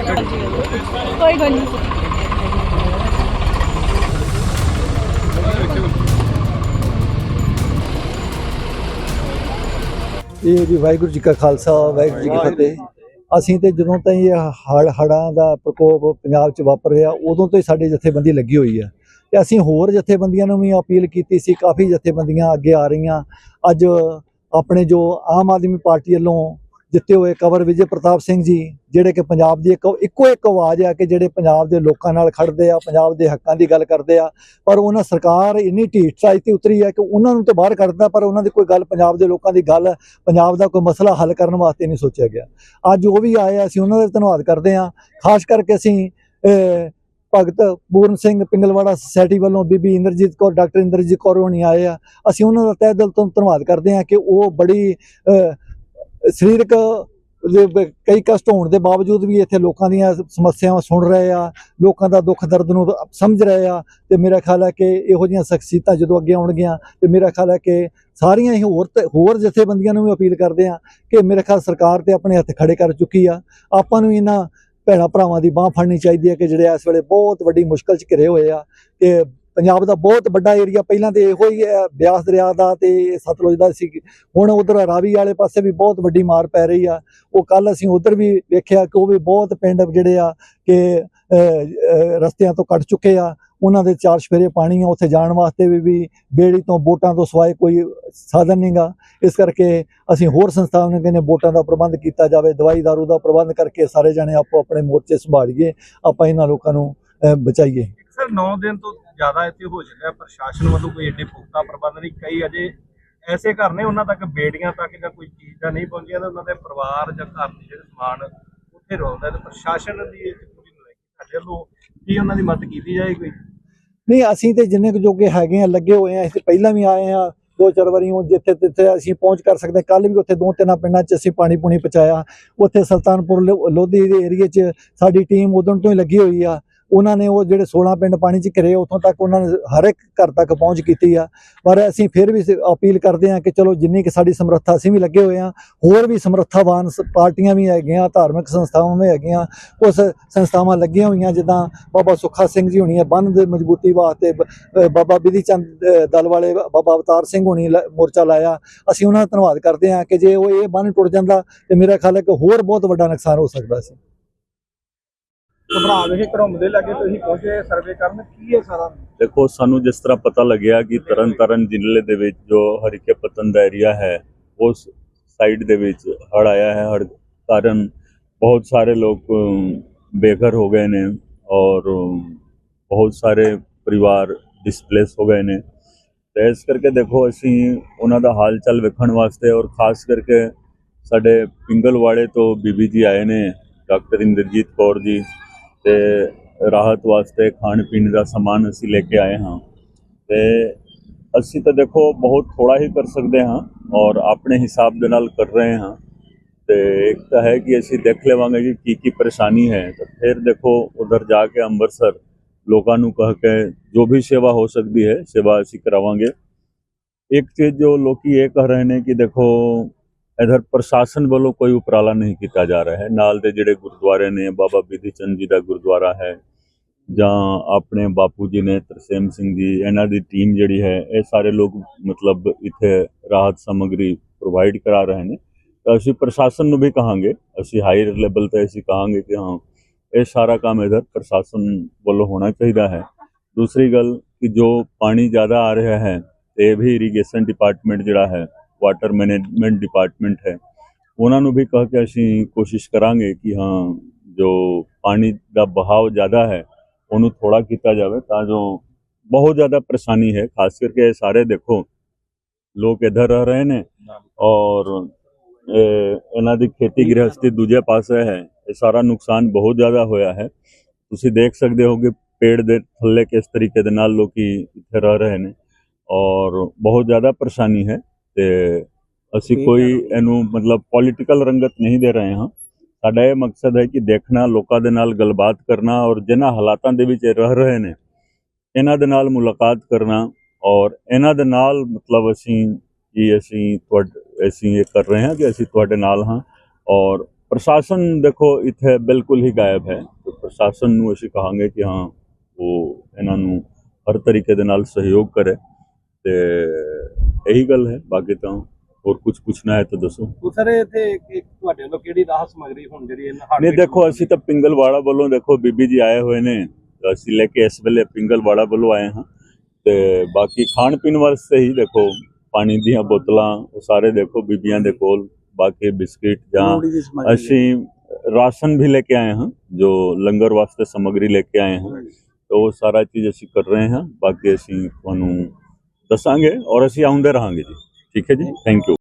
ਕੋਈ ਗੱਲ ਨਹੀਂ। ਇਹ ਜੀ ਵਾਹਿਗੁਰੂ ਜੀ ਕਾ ਖਾਲਸਾ, ਵਾਹਿਗੁਰੂ ਜੀ ਕੀ ਫਤਿਹ। ਅਸੀਂ ਤੇ ਜਦੋਂ ਤਾਈਂ ਇਹ ਹੜ ਹੜਾਂ ਦਾ ਪ੍ਰਕੋਪ ਪੰਜਾਬ 'ਚ ਵਾਪਰ ਰਿਹਾ, ਉਦੋਂ ਤੋਂ ਹੀ ਸਾਡੀ ਜਥੇਬੰਦੀ ਲੱਗੀ ਹੋਈ ਹੈ। ਤੇ ਅਸੀਂ ਹੋਰ ਜਥੇਬੰਦੀਆਂ ਨੂੰ ਵੀ ਅਪੀਲ ਕੀਤੀ ਸੀ, ਕਾਫੀ ਜਥੇਬੰਦੀਆਂ ਅੱਗੇ ਆ ਰਹੀਆਂ। ਅੱਜ ਆਪਣੇ ਜੋ ਆਮ ਆਦਮੀ ਪਾਰਟੀ ਵੱਲੋਂ ਜਿੱਤੇ ਹੋਏ ਕਵਰ ਵਿਜੇ ਪ੍ਰਤਾਪ ਸਿੰਘ ਜੀ ਜਿਹੜੇ ਕਿ ਪੰਜਾਬ ਦੀ ਇੱਕ ਇੱਕੋ ਇੱਕ ਆਵਾਜ਼ ਆ ਕਿ ਜਿਹੜੇ ਪੰਜਾਬ ਦੇ ਲੋਕਾਂ ਨਾਲ ਖੜਦੇ ਆ ਪੰਜਾਬ ਦੇ ਹੱਕਾਂ ਦੀ ਗੱਲ ਕਰਦੇ ਆ ਪਰ ਉਹਨਾਂ ਸਰਕਾਰ ਇੰਨੀ ਢੀਠ ਸਾਈ ਤੇ ਉਤਰੀ ਹੈ ਕਿ ਉਹਨਾਂ ਨੂੰ ਤਾਂ ਬਾਹਰ ਕੱਢਦਾ ਪਰ ਉਹਨਾਂ ਦੀ ਕੋਈ ਗੱਲ ਪੰਜਾਬ ਦੇ ਲੋਕਾਂ ਦੀ ਗੱਲ ਪੰਜਾਬ ਦਾ ਕੋਈ ਮਸਲਾ ਹੱਲ ਕਰਨ ਵਾਸਤੇ ਨਹੀਂ ਸੋਚਿਆ ਗਿਆ। ਅੱਜ ਉਹ ਵੀ ਆਏ ਆ, ਅਸੀਂ ਉਹਨਾਂ ਦਾ ਧੰਨਵਾਦ ਕਰਦੇ ਹਾਂ ਖਾਸ ਕਰਕੇ ਅਸੀਂ ਭਗਤ ਪੂਰਨ ਸਿੰਘ ਪਿੰਗਲਵਾੜਾ ਸੁਸਾਇਟੀ ਵੱਲੋਂ ਬੀਬੀ ਇੰਦਰਜੀਤ ਕੌਰ ਡਾਕਟਰ ਇੰਦਰਜੀਤ ਕੌਰ ਹੋਣੀ ਆਏ ਆ। ਅਸੀਂ ਉਹਨਾਂ ਦਾ ਤਹਿ ਦਿਲ ਤੋਂ ਧੰਨਵਾਦ ਕਰਦੇ ਹਾਂ ਕਿ ਉਹ ਬੜੀ ਸਰੀਰਕ ਕਈ ਕਸ਼ਟ ਹੋਣ ਦੇ ਬਾਵਜੂਦ ਵੀ ਇੱਥੇ ਲੋਕਾਂ ਦੀਆਂ ਸਮੱਸਿਆਵਾਂ ਸੁਣ ਰਹੇ ਆ, ਲੋਕਾਂ ਦਾ ਦੁੱਖ ਦਰਦ ਨੂੰ ਸਮਝ ਰਹੇ ਆ ਤੇ ਮੇਰਾ ਖਿਆਲ ਹੈ ਕਿ ਇਹੋ ਜਿਹੀਆਂ ਸ਼ਖਸੀਅਤਾਂ ਜਦੋਂ ਅੱਗੇ ਆਉਣਗੀਆਂ ਤੇ ਮੇਰਾ ਖਿਆਲ ਹੈ ਕਿ ਸਾਰੀਆਂ ਹੀ ਹੋਰ ਹੋਰ ਜਥੇਬੰਦੀਆਂ ਨੂੰ ਵੀ ਅਪੀਲ ਕਰਦੇ ਆ ਕਿ ਮੇਰੇ ਖਿਆਲ ਸਰਕਾਰ ਤੇ ਆਪਣੇ ਹੱਥ ਖੜੇ ਕਰ ਚੁੱਕੀ ਆ। ਆਪਾਂ ਨੂੰ ਇਹਨਾਂ ਭੈਣਾਂ ਭਰਾਵਾਂ ਦੀ ਬਾਹ ਫੜਨੀ ਚਾਹੀਦੀ ਹੈ ਕਿ ਜਿਹੜੇ ਇਸ ਵੇਲੇ ਬਹੁਤ ਵੱਡੀ ਮੁਸ਼ਕਲ 'ਚ ਘਿਰੇ ਹੋਏ ਆ ਤੇ ਪੰਜਾਬ ਦਾ ਬਹੁਤ ਵੱਡਾ ਏਰੀਆ ਪਹਿਲਾਂ ਤੇ ਇਹੋ ਹੀ ਹੈ, ਬਿਆਸ ਦਰਿਆ ਦਾ ਤੇ ਸਤਲੁਜ ਦਾ ਸੀ। ਹੁਣ ਉਧਰ ਰਾਵੀ ਵਾਲੇ ਪਾਸੇ ਵੀ ਬਹੁਤ ਵੱਡੀ ਮਾਰ ਪੈ ਰਹੀ ਆ। ਉਹ ਕੱਲ ਅਸੀਂ ਉਧਰ ਵੀ ਵੇਖਿਆ ਕਿ ਉਹ ਵੀ ਬਹੁਤ ਪਿੰਡ ਜਿਹੜੇ ਆ ਕਿ ਰਸਤਿਆਂ ਤੋਂ ਕੱਟ ਚੁੱਕੇ ਆ। ਉਹਨਾਂ ਦੇ ਚਾਰ ਸਫੇਰੇ ਪਾਣੀ ਆ, ਉੱਥੇ ਜਾਣ ਵਾਸਤੇ ਵੀ ਵੀ ਬੇੜੀ ਤੋਂ ਬੋਟਾਂ ਤੋਂ ਸਵਾਏ ਕੋਈ ਸਾਧਨ ਨਹੀਂਗਾ ਇਸ ਕਰਕੇ ਅਸੀਂ ਹੋਰ ਸੰਸਥਾਵਾਂ ਨੂੰ ਕਹਿੰਦੇ ਬੋਟਾਂ ਦਾ ਪ੍ਰਬੰਧ ਕੀਤਾ ਜਾਵੇ, ਦਵਾਈ ਦਾਰੂ ਦਾ ਪ੍ਰਬੰਧ ਕਰਕੇ ਸਾਰੇ ਜਣੇ ਆਪੋ ਆਪਣੇ ਮੋਰਚੇ ਸੰਭਾਲੀਏ। ਆਪਾਂ ਇਹਨਾਂ ਲੋਕਾਂ ਨੂੰ ਬਚਾਈਏ। ਇੱਕ ਸਰ 9 ਦਿਨ ਤੋਂ ਜ਼ਿਆਦਾ ਇੱਥੇ ਹੋ ਚੱਲਿਆ ਪ੍ਰਸ਼ਾਸਨ ਵੱਲੋਂ ਕੋਈ ਏਡੇ ਪੁਖਤਾ ਪ੍ਰਬੰਧ ਨਹੀਂ, ਕਈ ਅਜੇ ਐਸੇ ਘਰ ਨੇ ਉਹਨਾਂ ਤੱਕ, ਬੇੜੀਆਂ ਤੱਕ ਜਾਂ ਕੋਈ ਚੀਜ਼ ਦਾ ਨਹੀਂ ਪਹੁੰਚਿਆ ਤੇ ਉਹਨਾਂ ਦੇ ਪਰਿਵਾਰ ਜਾਂ ਘਰ ਦੇ ਜਿਹੜੇ ਸਮਾਨ ਉੱਥੇ ਰੋਲਦਾ ਤੇ ਪ੍ਰਸ਼ਾਸਨ ਦੀ ਪੂਰੀ ਨਲਾਇਕੀ ਸਾਡੇ ਵੱਲੋਂ ਕੀ ਉਹਨਾਂ ਦੀ ਮਦਦ ਕੀਤੀ ਜਾਏ ਕੋਈ ਨਹੀਂ, ਅਸੀਂ ਤੇ ਜਿੰਨੇ ਕੁ ਜੋਗੇ ਹੈਗੇ ਆ ਲੱਗੇ ਹੋਏ ਆ ਅਸੀਂ ਪਹਿਲਾਂ ਵੀ ਆਏ ਆ ਦੋ ਚਾਰ ਵਾਰੀ ਉਹ ਜਿੱਥੇ ਜਿੱਥੇ ਅਸੀਂ ਪਹੁੰਚ ਕਰ ਸਕਦੇ ਕੱਲ ਵੀ ਉੱਥੇ ਦੋ ਤਿੰਨਾਂ ਪਿੰਡਾਂ 'ਚ ਅਸੀਂ ਪਾਣੀ ਪੂਣੀ ਪਹੁੰਚਾਇਆ। ਉੱਥੇ ਸੁਲਤਾਨਪੁਰ ਲੋਧੀ ਦੇ ਏਰੀਏ 'ਚ ਸਾਡੀ ਟੀਮ ਉਦੋਂ ਤੋਂ ਹੀ ਲੱਗੀ ਹੋਈ ਆ। ਉਹਨਾਂ ਨੇ ਉਹ ਜਿਹੜੇ 16 ਪਿੰਡ ਪਾਣੀ 'ਚ ਘਿਰੇ, ਉੱਥੋਂ ਤੱਕ ਉਹਨਾਂ ਨੇ ਹਰ ਇੱਕ ਘਰ ਤੱਕ ਪਹੁੰਚ ਕੀਤੀ ਆ। ਪਰ ਅਸੀਂ ਫਿਰ ਵੀ ਸ- ਅਪੀਲ ਕਰਦੇ ਹਾਂ ਕਿ ਚਲੋ ਜਿੰਨੀ ਕਿ ਸਾਡੀ ਸਮਰੱਥਾ, ਅਸੀਂ ਵੀ ਲੱਗੇ ਹੋਏ ਆ ਹੋਰ ਵੀ ਸਮਰੱਥਾਵਾਨ ਸ- ਪਾਰਟੀਆਂ ਵੀ ਹੈਗੀਆਂ, ਧਾਰਮਿਕ ਸੰਸਥਾਵਾਂ ਵੀ ਹੈਗੀਆਂ। ਉਸ ਸੰਸਥਾਵਾਂ ਲੱਗੀਆਂ ਹੋਈਆਂ ਜਿੱਦਾਂ ਬਾਬਾ ਸੁੱਖਾ ਸਿੰਘ ਜੀ ਹੋਣੀ ਹੈ ਬੰਨ ਦੇ ਮਜ਼ਬੂਤੀ ਵਾਸਤੇ ਬ- ਬਾਬਾ ਬਿਧੀ ਚੰਦ ਦਲ ਵਾਲੇ ਬਾਬਾ ਅਵਤਾਰ ਸਿੰਘ ਹੋਣੀ ਲ- ਮੋਰਚਾ ਲਾਇਆ। ਅਸੀਂ ਉਹਨਾਂ ਦਾ ਧੰਨਵਾਦ ਕਰਦੇ ਹਾਂ ਕਿ ਜੇ ਉਹ ਇਹ ਬੰਨ ਟੁੱਟ ਜਾਂਦਾ ਤੇ ਮੇਰਾ ਖਿਆਲ ਹੈ ਕਿ ਹੋਰ ਬਹੁਤ ਵੱਡਾ ਨੁਕਸਾਨ ਹੋ ਸਕਦਾ ਸੀ। ਘਬਰਾ ਵੇਖੇ ਘਰੋਂਦੇ ਲੱਗੇ ਤੁਸੀਂ ਪਹੁੰਚੇ ਸਰਵੇ ਕਰਨ। ਕੀ ਹੈ ਸਾਰਾ? ਦੇਖੋ, ਸਾਨੂੰ ਜਿਸ ਤਰ੍ਹਾਂ ਪਤਾ ਲੱਗਿਆ ਕਿ ਤਰਨ ਤਰਨਤਾਰਨ ਜ਼ਿਲ੍ਹੇ ਦੇ ਵਿੱਚ ਜੋ ਹਰੀਕੇ ਪਤਨ ਦਾ ਏਰੀਆ ਹੈ, ਉਸ ਸਾਈਡ ਦੇ ਵਿੱਚ ਹੜ ਆਇਆ ਹੈ। ਹੜ ਕਾਰਨ ਬਹੁਤ ਸਾਰੇ ਲੋਕ ਬੇਘਰ ਹੋ ਗਏ ਨੇ ਔਰ ਬਹੁਤ ਸਾਰੇ ਪਰਿਵਾਰ ਡਿਸਪਲੇਸ ਹੋ ਗਏ ਨੇ। ਤੇ ਇਸ ਕਰਕੇ ਦੇਖੋ, ਅਸੀਂ ਉਹਨਾਂ ਦਾ ਹਾਲ ਚਾਲ ਵੇਖਣ ਵਾਸਤੇ ਔਰ ਖਾਸ ਕਰਕੇ ਸਾਡੇ ਪਿੰਗਲਵਾੜੇ ਤੋਂ ਬੀਬੀ ਜੀ ਆਏ ਨੇ, ਡਾਕਟਰ ਇੰਦਰਜੀਤ ਕੌਰ ਜੀ ਤੇ ਰਾਹਤ ਵਾਸਤੇ ਖਾਣ ਪੀਣ ਦਾ ਸਮਾਨ ਅਸੀਂ ਲੈ ਕੇ ਆਏ ਹਾਂ। ਤੇ ਅਸੀਂ ਤਾਂ ਦੇਖੋ ਬਹੁਤ ਥੋੜਾ ਹੀ ਕਰ ਸਕਦੇ ਹਾਂ ਔਰ ਆਪਣੇ ਹਿਸਾਬ ਦੇ ਨਾਲ ਕਰ ਰਹੇ ਹਾਂ। ਤੇ ਇੱਕ ਤਾਂ ਹੈ ਕਿ ਅਸੀਂ ਦੇਖ ਲਵਾਂਗੇ ਜੀ ਕੀ ਕੀ ਪਰੇਸ਼ਾਨੀ ਹੈ। ਤਾਂ ਫਿਰ ਦੇਖੋ ਉਧਰ ਜਾ ਕੇ ਅੰਮ੍ਰਿਤਸਰ ਲੋਕਾਂ ਨੂੰ ਕਹ ਕੇ ਜੋ ਵੀ ਸੇਵਾ ਹੋ ਸਕਦੀ ਹੈ, ਸੇਵਾ ਅਸੀਂ ਕਰਾਵਾਂਗੇ। ਇੱਕ ਚੀਜ਼ ਜੋ ਲੋਕੀ ਇਹ ਕਹਿ ਰਹੇ ਨੇ ਕਿ ਦੇਖੋ ਇਧਰ ਪ੍ਰਸ਼ਾਸਨ ਵੱਲੋਂ ਕੋਈ ਉਪਰਾਲਾ ਨਹੀਂ ਕੀਤਾ ਜਾ ਰਿਹਾ ਹੈ। ਨਾਲ ਦੇ ਜਿਹੜੇ ਗੁਰਦੁਆਰੇ ਨੇ, ਬਾਬਾ ਬਿਧੀ ਚੰਦ ਜੀ ਦਾ ਗੁਰਦੁਆਰਾ ਹੈ ਜਾਂ ਆਪਣੇ ਬਾਪੂ ਜੀ ਨੇ ਤਰਸੇਮ ਸਿੰਘ ਜੀ, ਇਹਨਾਂ ਦੀ ਟੀਮ ਜਿਹੜੀ ਹੈ, ਇਹ ਸਾਰੇ ਲੋਕ ਮਤਲਬ ਇੱਥੇ ਰਾਹਤ ਸਮੱਗਰੀ ਪ੍ਰੋਵਾਈਡ ਕਰਾ ਰਹੇ ਨੇ। ਤਾਂ ਅਸੀਂ ਪ੍ਰਸ਼ਾਸਨ ਨੂੰ ਵੀ ਕਹਾਂਗੇ, ਅਸੀਂ ਹਾਈ ਲੈਵਲ ਤੇ ਅਸੀਂ ਕਹਾਂਗੇ ਕਿ ਹਾਂ, ਇਹ ਸਾਰਾ ਕੰਮ ਇਧਰ ਪ੍ਰਸ਼ਾਸਨ ਵੱਲੋਂ ਹੋਣਾ ਚਾਹੀਦਾ ਹੈ। ਦੂਸਰੀ ਗੱਲ ਕਿ ਜੋ ਪਾਣੀ ਜ਼ਿਆਦਾ ਆ ਰਿਹਾ ਹੈ ਤੇ ਇਹ ਵੀ ਇਰੀਗੇਸ਼ਨ ਡਿਪਾਰਟਮੈਂਟ ਜਿਹੜਾ ਹੈ ਵਾਟਰ ਮੈਨੇਜਮੈਂਟ ਡਿਪਾਰਟਮੈਂਟ ਹੈ। ਉਹਨਾਂ ਨੂੰ ਵੀ ਕਹ ਕੇ ਅਸੀਂ ਕੋਸ਼ਿਸ਼ ਕਰਾਂਗੇ ਕਿ ਹਾਂ, ਜੋ ਪਾਣੀ ਦਾ ਬਹਾਵ ਜ਼ਿਆਦਾ ਹੈ, ਉਹਨੂੰ ਥੋੜਾ ਕੀਤਾ ਜਾਵੇ ਤਾਂ ਜੋ ਬਹੁਤ ਜ਼ਿਆਦਾ ਪਰੇਸ਼ਾਨੀ ਹੈ। ਖਾਸ ਕਰਕੇ ਇਹ ਸਾਰੇ ਦੇਖੋ, ਲੋਕ ਇੱਧਰ ਰਹਿ ਰਹੇ ਨੇ ਔਰ ਇਹਨਾਂ ਦੀ ਖੇਤੀ ਗ੍ਰਹਸਥੀ ਦੂਜੇ ਪਾਸੇ ਹੈ। ਇਹ ਸਾਰਾ ਨੁਕਸਾਨ ਬਹੁਤ ਜ਼ਿਆਦਾ ਹੋਇਆ ਹੈ। ਤੁਸੀਂ ਦੇਖ ਸਕਦੇ ਹੋ ਕਿ ਪੇੜ ਦੇ ਥੱਲੇ ਕਿਸ ਤਰੀਕੇ ਦੇ ਨਾਲ ਲੋਕੀ ਇੱਥੇ ਰਹਿ ਰਹੇ ਨੇ ਔਰ ਬਹੁਤ ਜ਼ਿਆਦਾ ਪਰੇਸ਼ਾਨੀ ਹੈ। ਤੇ ਅਸੀਂ ਕੋਈ ਇਹਨੂੰ ਮਤਲਬ ਪੋਲੀਟੀਕਲ ਰੰਗਤ ਨਹੀਂ ਦੇ ਰਹੇ ਹਾਂ। ਸਾਡਾ ਇਹ ਮਕਸਦ ਹੈ ਕਿ ਦੇਖਣਾ ਲੋਕਾਂ ਦੇ ਨਾਲ ਗੱਲਬਾਤ ਕਰਨਾ ਔਰ ਜਿਨ੍ਹਾਂ ਹਾਲਾਤਾਂ ਦੇ ਵਿੱਚ ਰਹਿ ਰਹੇ ਨੇ ਇਹਨਾਂ ਦੇ ਨਾਲ ਮੁਲਾਕਾਤ ਕਰਨਾ ਔਰ ਇਹਨਾਂ ਦੇ ਨਾਲ ਮਤਲਬ ਅਸੀਂ ਕਿ ਅਸੀਂ ਤੁਹਾਡੇ ਅਸੀਂ ਇਹ ਕਰ ਰਹੇ ਹਾਂ ਕਿ ਅਸੀਂ ਤੁਹਾਡੇ ਨਾਲ ਹਾਂ ਔਰ ਪ੍ਰਸ਼ਾਸਨ ਦੇਖੋ ਇੱਥੇ ਬਿਲਕੁਲ ਹੀ ਗਾਇਬ ਹੈ। ਪ੍ਰਸ਼ਾਸਨ ਨੂੰ ਅਸੀਂ ਕਹਾਂਗੇ ਕਿ ਹਾਂ ਉਹ ਇਹਨਾਂ ਨੂੰ ਹਰ ਤਰੀਕੇ ਦੇ ਨਾਲ ਸਹਿਯੋਗ ਕਰੇ ਤੇ ਇਹੀ ਗੱਲ ਹੈ ਬਾਕੀ ਤਾਂ ਹੋਰ ਕੁਝ ਪੁੱਛਣਾ ਹੈ ਤਾਂ ਦੱਸੋ। ਸਰ ਇੱਥੇ ਤੁਹਾਡੇ ਵੱਲੋਂ ਕਿਹੜੀ ਰਾਹਤ ਸਮਗਰੀ ਹੁਣ ਜਿਹੜੀ ਇਹਨਾਂ ਹਾਰਡ ਨਹੀਂ ਦੇਖੋ ਅਸੀਂ ਤਾਂ ਪਿੰਗਲਵਾੜਾ ਵੱਲੋਂ ਦੇਖੋ ਬੀਬੀ ਜੀ ਆਏ ਹੋਏ ਨੇ। ਅਸੀਂ ਲੈ ਕੇ ਇਸ ਵੇਲੇ ਪਿੰਗਲਵਾੜਾ ਵੱਲੋਂ ਆਏ ਹਾਂ। ਤੇ ਬਾਕੀ ਖਾਣ ਪੀਣ ਵਾਸਤੇ ਹੀ ਦੇਖੋ ਪਾਣੀ ਦੀਆਂ ਬੋਤਲਾਂ ਉਹ ਸਾਰੇ ਦੇਖੋ ਬੀਬੀਆਂ ਦੇ ਕੋਲ ਬਾਕੀ ਬਿਸਕਿਟ ਜਾਂ ਅਸੀਂ ਰਾਸ਼ਨ ਵੀ ਲੈ ਕੇ ਆਏ ਹਾਂ ਜੋ ਲੰਗਰ ਵਾਸਤੇ ਸਮਗਰੀ ਲੈ ਕੇ ਆਏ ਹਾਂ। ਉਹ ਸਾਰਾ ਚੀਜ਼ ਅਸੀਂ ਕਰ ਰਹੇ ਹਾਂ। ਬਾਕੀ ਅਸੀਂ ਤੁਹਾਨੂੰ ਦੱਸਾਂਗੇ ਔਰ ਅਸੀਂ ਆਉਂਦੇ ਰਹਾਂਗੇ ਜੀ। ਠੀਕ ਹੈ ਜੀ? Thank you